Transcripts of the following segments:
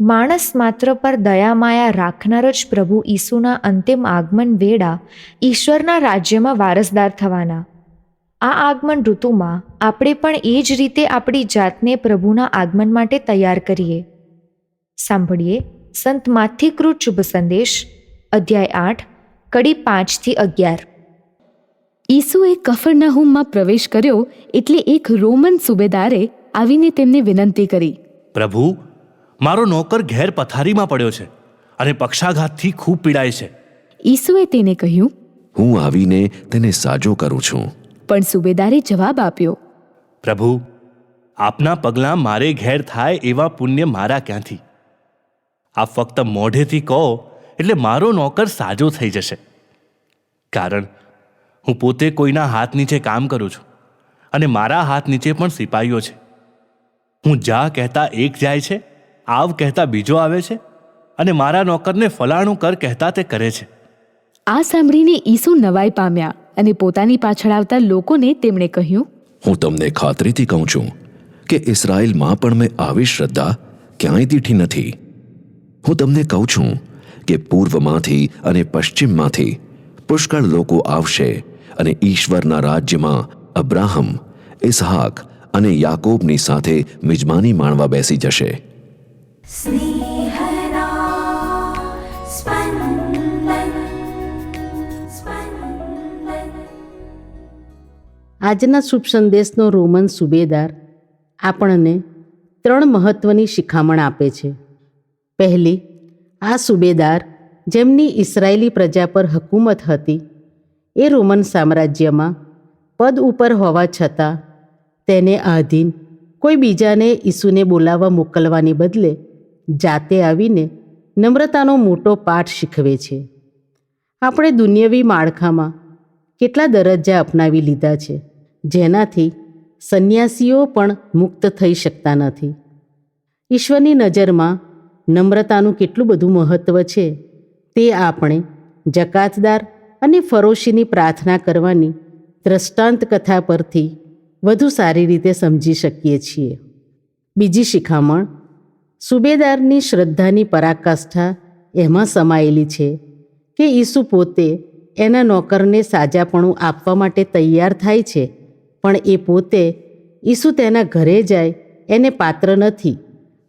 માણસ માત્ર પર દયામાયા રાખનાર જ પ્રભુ ઈસુના અંતિમ આગમન વેળા ઈશ્વરના રાજ્યમાં વારસદાર થવાના. આ આગમન ઋતુમાં આપણે પણ એ જ રીતે આપણી જાતને પ્રભુના આગમન માટે તૈયાર કરીએ. સાંભળીએ સંત માથિકૃત શુભ સંદેશ અધ્યાય આઠ કડી પાંચથી અગિયાર. ઈસુએ કફરનાહુમમાં પ્રવેશ કર્યો એટલે એક રોમન સુબેદારે આવીને તેમને વિનંતી કરી. પ્રભુ મારો નોકર ઘેર પથારીમાં પડ્યો છે અને પક્ષાઘાતથી ખૂબ પીડાય છે. ઈસુએ તેને કહ્યું હું આવીને તેને સાજો કરું છું. પણ સુબેદારે જવાબ આપ્યો પ્રભુ આપના પગલાં મારે ઘેર થાય એવા પુણ્ય મારા ક્યાંથી? આપ ફક્ત મોઢેથી કહો એટલે મારો નોકર સાજો થઈ જશે. કારણ હું પોતે કોઈના હાથ નીચે કામ કરું છું અને મારા હાથ નીચે પણ સિપાહીઓ છે. હું જા કહેતા એક જાય છે આવ કહેતા બીજો આવે છે અને મારા નોકરને ફલાણું કર કહેતા તે કરે છે. આ સાંભળીને ઈસુ નવાઈ પામ્યા અને પોતાની પાછળ આવતા લોકોને તેમણે કહ્યું હું તમને ખાતરીથી કહું છું કે ઇસરાયલમાં પણ મેં આવી શ્રદ્ધા ક્યાંય દીઠી નથી. હું તમને કહું છું કે પૂર્વમાંથી અને પશ્ચિમમાંથી પુષ્કળ લોકો આવશે અને ઈશ્વરના રાજ્યમાં અબ્રાહમ ઇસહાક અને યાકોબની સાથે મિજમાની માણવા બેસી જશે. આજના શુભ સંદેશનો રોમન સુબેદાર આપણને ત્રણ મહત્વની શિખામણ આપે છે. પહેલી, આ સુબેદાર જેમની ઇસરાયેલી પ્રજા પર હકુમત હતી, એ રોમન સામ્રાજ્યમાં પદ ઉપર હોવા છતાં તેને આધીન કોઈ બીજાને ઈસુને બોલાવવા મોકલવાને બદલે જાતે આવીને નમ્રતાનો મોટો પાઠ શીખવે છે. આપણે દુનિયાવી માળખામાં કેટલા દરજ્જા અપનાવી લીધા છે, જેનાથી સંન્યાસીઓ પણ મુક્ત થઈ શકતા નથી. ઈશ્વરની નજરમાં નમ્રતાનું કેટલું બધું મહત્ત્વ છે, તે આપણે જકાતદાર અને ફરોશીની પ્રાર્થના કરવાની દ્રષ્ટાંત કથા પરથી વધુ સારી રીતે સમજી શકીએ છીએ. બીજી શિખામણ સુબેદારની શ્રદ્ધાની પરાકાષ્ઠા એમાં સમાયેલી છે કે ઈસુ પોતે એના નોકરને સાજાપણું આપવા માટે તૈયાર થાય છે, પણ એ પોતે ઈસુ તેના ઘરે જાય એને પાત્ર નથી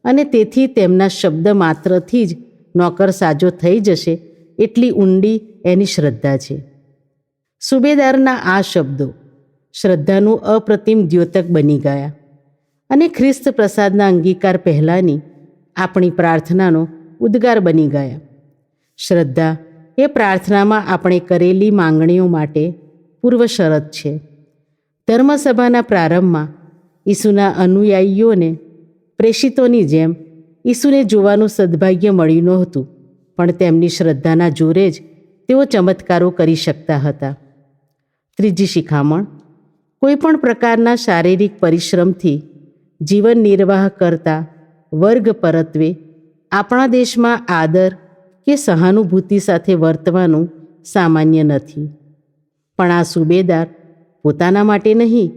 અને તેથી તેમના શબ્દ માત્રથી જ નોકર સાજો થઈ જશે એટલી ઊંડી એની શ્રદ્ધા છે. સુબેદારના આ શબ્દો શ્રદ્ધાનું અપ્રતિમ દ્યોતક બની ગયા અને ખ્રિસ્ત પ્રસાદના અંગીકાર પહેલાંની આપણી પ્રાર્થનાનો ઉદ્ગાર બની ગયા. શ્રદ્ધા એ પ્રાર્થનામાં આપણે કરેલી માંગણીઓ માટે પૂર્વ શરત છે. ધર્મસભાના પ્રારંભમાં ઈસુના અનુયાયીઓને, પ્રેષિતોની જેમ ઈસુને જોવાનું સદભાગ્ય મળ્યું નહોતું, પણ તેમની શ્રદ્ધાના જોરે જ તેઓ ચમત્કારો કરી શકતા હતા. ત્રીજી શિખામણ કોઈપણ પ્રકારના શારીરિક પરિશ્રમથી જીવન નિર્વાહ કરતા વર્ગ પરત્વે આપણા દેશમાં આદર કે સહાનુભૂતિ સાથે વર્તવાનું સામાન્ય નથી. પણ આ સુબેદાર પોતાના માટે નહીં,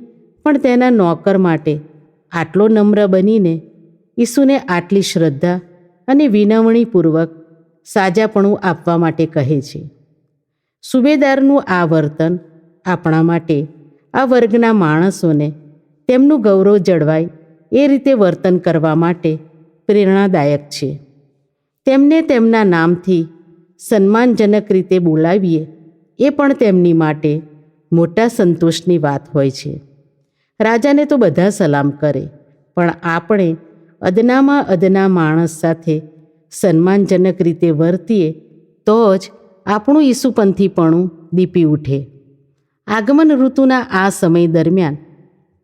પણ તેના નોકર માટે આટલો નમ્ર બનીને ઈસુને આટલી શ્રદ્ધા અને વિનવણીપૂર્વક સાજાપણું આપવા માટે કહે છે. સુબેદારનું આ વર્તન આપણા માટે આ વર્ગના માણસોને તેમનું ગૌરવ જળવાય એ રીતે વર્તન કરવા માટે પ્રેરણાદાયક છે. તેમને તેમના નામથી સન્માનજનક રીતે બોલાવીએ, એ પણ તેમની માટે મોટા સંતોષની વાત હોય છે. રાજાને તો બધા સલામ કરે, પણ આપણે અદનામાં અદના માણસ સાથે સન્માનજનક રીતે વર્તીએ, તો જ આપણું ઈસુપંથીપણું દીપી ઉઠે. આગમન ઋતુના આ સમય દરમિયાન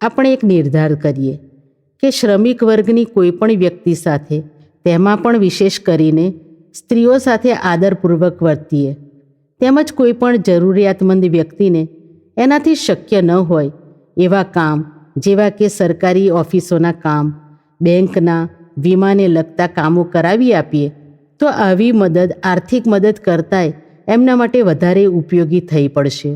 આપણે એક નિર્ધાર કરીએ. કે શ્રમિક વર્ગની કોઈ પણ વ્યક્તિ સાથે, તેમાં પણ વિશેષ કરીને સ્ત્રીઓ સાથે આદરપૂર્વક વર્તીએ. તેમજ કોઈ પણ જરૂરિયાતમંદ વ્યક્તિને એનાથી શક્ય ન હોય એવા કામ, જેવા કે સરકારી ઓફિસોના કામ, બેંકના વીમાને લગતા કામો કરાવી આપીએ, તો આવી મદદ, આર્થિક મદદ કરતાંય એમના માટે વધારે ઉપયોગી થઈ પડશે.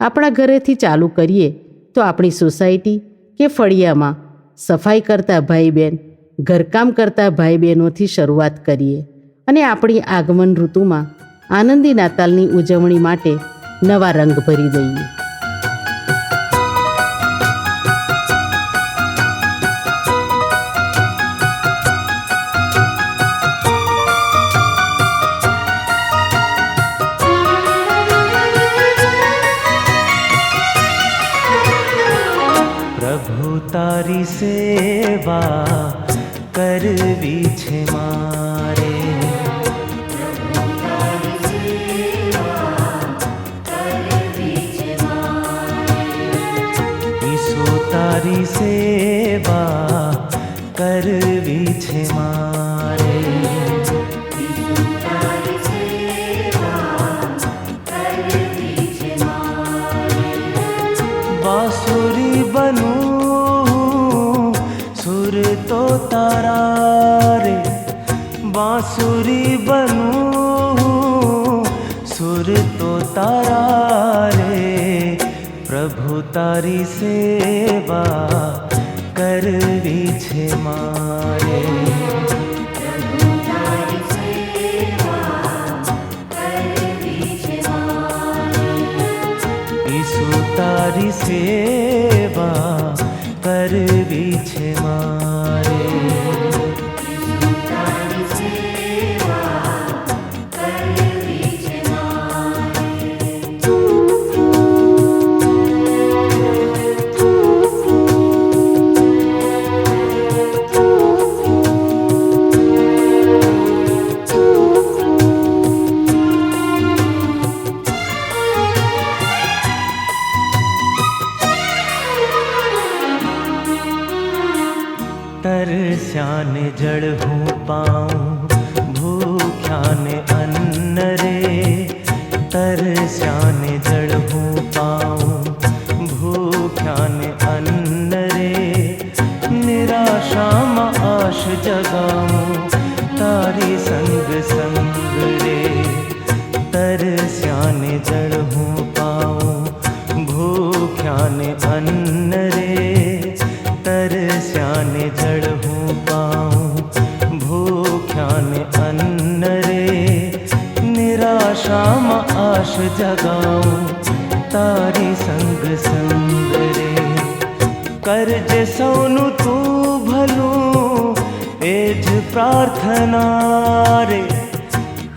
આપણા ઘરેથી ચાલુ કરીએ તો આપણી સોસાયટી કે ફળિયામાં સફાઈ કરતા ભાઈ બહેન ઘરકામ કરતા ભાઈ બહેનોથી શરૂઆત કરીએ અને આપણી આગમન ઋતુમાં આનંદી નાતાલની ઉજવણી માટે નવા રંગ ભરી દઈએ. પ્રભુ તારી સેવા કરવી છે મારે. તારી સેવા કરવી છે મારે. તારી સેવા કરવી છે મારે. ઈસુ તારી સેવા તરસ્યાને જળ હું પાઉં ભૂખ્યાને અન્ન રે તરસ્યાને જળ હું પાઉં ભૂખ્યાને અન્ન રે નિરાશામાં આશ જગાઉં તારી સંગ સંગ રે તરસ્યાને જળ હું પાઉં ભૂખ્યાને અન્ન આશ જગાઉં તારી સંગ સંગ રે કરજે સૌનું તું ભલું, એ જ પ્રાર્થના રે.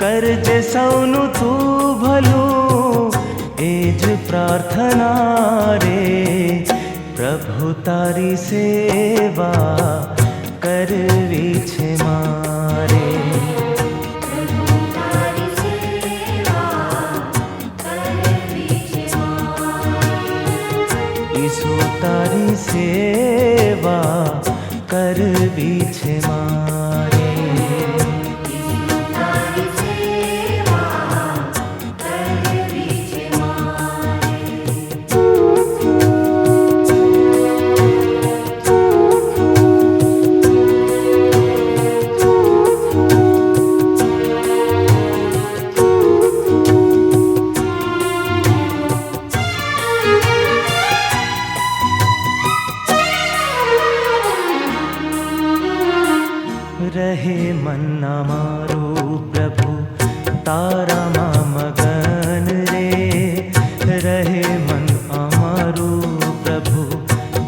કરજે સૌનું તું ભલું, એ જ પ્રાર્થના રે. પ્રભુ તારી સેવા કરવી છે તારી સેવા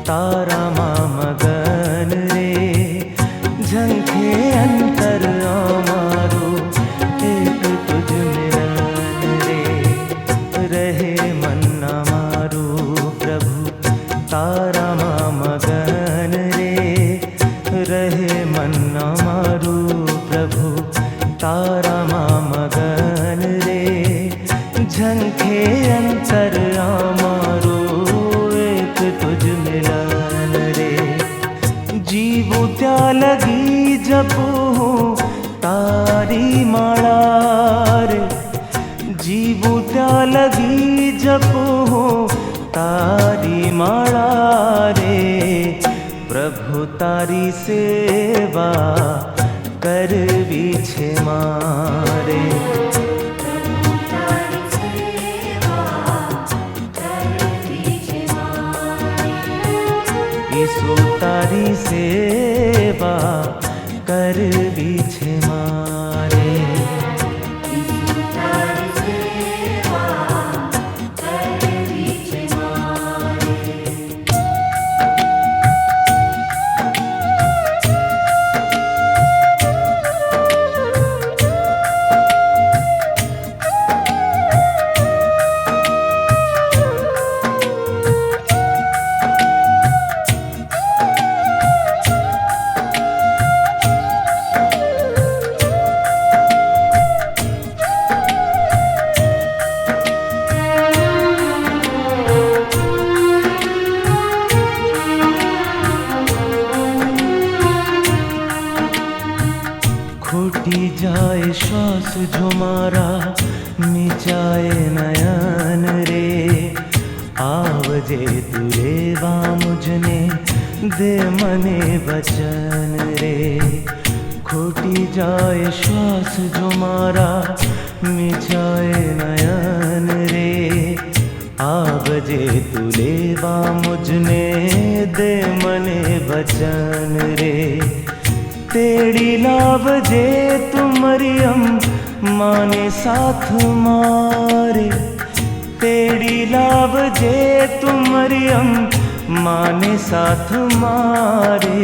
તારામાં મગન રે ઝંખે અંતર અમારું એક તુજ મિલન રે રહે મન્ના મારું પ્રભુ તારામાં મગન રે રહે મન મારું પ્રભુ તારામાં મગન રે ઝંખે અંતર અમારું જપું હું તારી માળા રે. જીવું ત્યાં લગી જપું હું તારી માળા રે. પ્રભુ તારી સેવા કરવી છે મારે. যায় नयन रे आवजे तुरे रेवा मुझने दे मने वचन रे खोटी श्वास শ্বাস জমারা মিছায় रे রে आवजे तुले बा मुझने दे मने वचन रे तेरी लावजे तू मरियम માને સાથ મારે તેડી લાવજે તું મરિયમ માને સાથ મારે